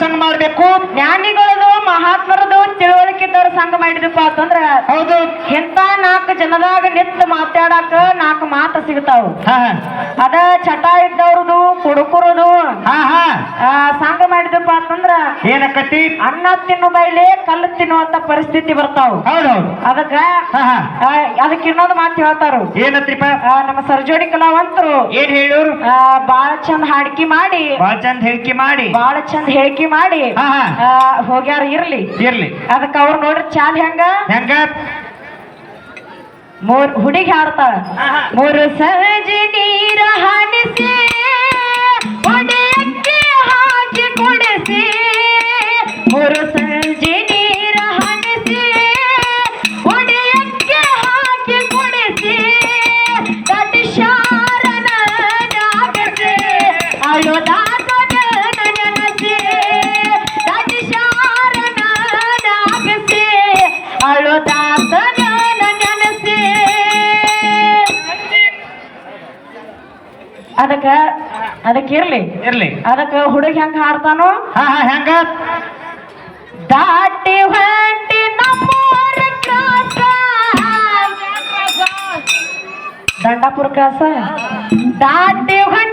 ಸಂಘ ಮಾಡಬೇಕು. ಜ್ಞಾನಿಗಳದು ಮಹಾತ್ಮರದು ತಿಳುವಳಿಕೆ ಇದ್ದವ್ರ ಸಂಘ ಮಾಡಿದಪ್ಪ ಅಂತಂದ್ರ ಹೌದು. ಎಂತ ನಾಲ್ಕು ಜನದಾಗ ನಿಂತು ಮಾತಾಡಾಕ ನಾಲ್ಕು ಮಾತು ಸಿಗ್ತಾವ. ಅದ ಚಟ ಇದ್ದವ್ರದು ಕುಡುಕರದು. ಸಂಘ ಮಾಡಿದಪ್ಪ ಅಂತಂದ್ರ ಏನಕ್ಕತಿ ಅನ್ನ ತಿನ್ನು ಬೈಲಿ ಕಲ್ಲು ತಿನ್ನುವಂತ ಪರಿಸ್ಥಿತಿ ಬರ್ತಾವ. ಹೌದೌದು. ಅದಕ್ಕ ಅದಕ್ಕೆ ಇನ್ನೊಂದು ಮಾತು ಹೇಳ್ತಾರ. ಏನತ್ರಿಪ ಆ, ನಮ್ಮ ಸರ್ಜೋಡಿ ಕಲಾವಂತರು ಏನ್ ಹೇಳೋರು ಬಾಳ ಚಂದ ಹಾಡಿಕೆ ಮಾಡಿ ಬಾಳ ಚಂದ ಹೇಳಿಕೆ ಮಾಡಿ. ಬಾಳ ಚಂದ ಹೇಳಿಕೆ ಮಾಡಿ ಹೋಗ್ಯಾರ ಇರ್ಲಿ. ಇರ್ಲಿ. ಅದಕ್ಕ ಅವ್ರು ನೋಡ್ರಿ ಚಾಲ್ ಹೆಂಗ? ಹೆಂಗ? ಮೂರ್ ಹುಡುಗಿ ಹಾಡ್ತಾಳ. ಮೂರು ಸಜಿ ನೀರ ಹನಿಸಿ ಅದಕ್ಕ ಅದಕ್ಕೆ ಇರ್ಲಿ. ಇರ್ಲಿ. ಅದಕ್ಕ ಹುಡುಗ ಹೆಂಗ ಹಾಡ್ತಾನೋ? ಹಾ ಹಾ ಹೆಂಗ? ದಾಟಿ ಹೊಂಟಿ ನಮ್ಮೂರ ಕ್ರಾಸ ದಂಡಾಪುರ ಕ್ರಾಸ ದಾಟಿ ಹೊಂಟೆ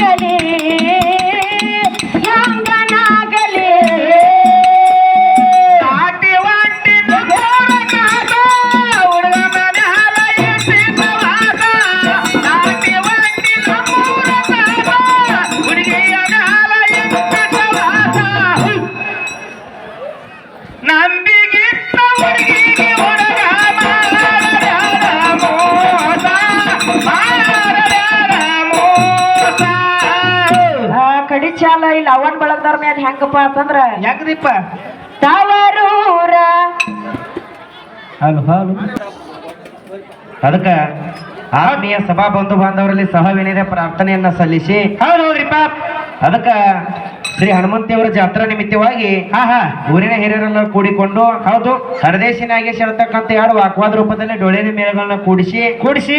কালে ಇಲ್ಲಿ ಅವನ್ ಬಳಗದವ್ರ ಮೇಲೆ ಹೆಂಗಪ್ಪ ಅಂತಂದ್ರ ಹೆಂಗ್ರಿಪ್ಪ? ತವರೂರ. ಹಲೋ ಹಲೋ ಅದಕ್ಕ ಆತ್ಮೀಯ ಸಭಾ ಬಂಧು ಬಾಂಧವರಲ್ಲಿ ಸಹವಿನಯ ಪ್ರಾರ್ಥನೆಯನ್ನ ಸಲ್ಲಿಸಿ. ಹೌದು ಹೌದ್ರಿಪ್ಪ ಅದಕ್ಕ ಶ್ರೀ ಹನುಮಂತಿಯವರ ಜಾತ್ರಾ ನಿಮಿತ್ತವಾಗಿ ಹಾ ಹಾ. ಊರಿನ ಹಿರಿಯರೆಲ್ಲ ಕೂಡಿಕೊಂಡು ಹೌದು. ಹರದೇಶಿ ನಾಗೇಶ್ ಹೇಳ್ತಕ್ಕಂಥ ಎರಡು ವಾಕ್ವಾದ ರೂಪದಲ್ಲಿ ಡೊಳ್ಳಿನ ಮೇಳಗಳನ್ನ ಕೂಡಿಸಿ ಕೂಡಿಸಿ.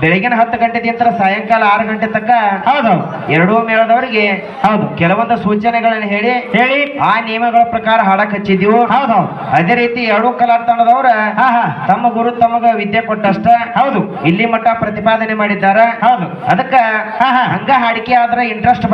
ಬೆಳಗಿನ ಹತ್ತು ಗಂಟೆದಿಂದ ಸಾಯಂಕಾಲ ಆರು ಗಂಟೆ ತಕ್ಕ ಹೌದು. ಎರಡೂ ಮೇಳದವರಿಗೆ ಹೌದು. ಕೆಲವೊಂದು ಸೂಚನೆಗಳನ್ನು ಹೇಳಿ ಹೇಳಿ. ಆ ನಿಯಮಗಳ ಪ್ರಕಾರ ಹಾಡಕ್ ಹಚ್ಚಿದ್ದೀವು. ಹೌದು. ಅದೇ ರೀತಿ ಎರಡೂ ಕಲಾ ತಂಡದವರ ತಮ್ಮ ಗುರು ತಮಗ ವಿದ್ಯೆ ಕೊಟ್ಟಷ್ಟ ಹೌದು. ಇಲ್ಲಿ ಮಟ್ಟ ಪ್ರತಿಪಾದನೆ ಮಾಡಿದ್ದಾರೆ. ಹೌದು. ಅದಕ್ಕ. ಹಂಗ ಹಾಡಿಕೆ ಆದ್ರೆ ಇಂಟ್ರೆಸ್ಟ್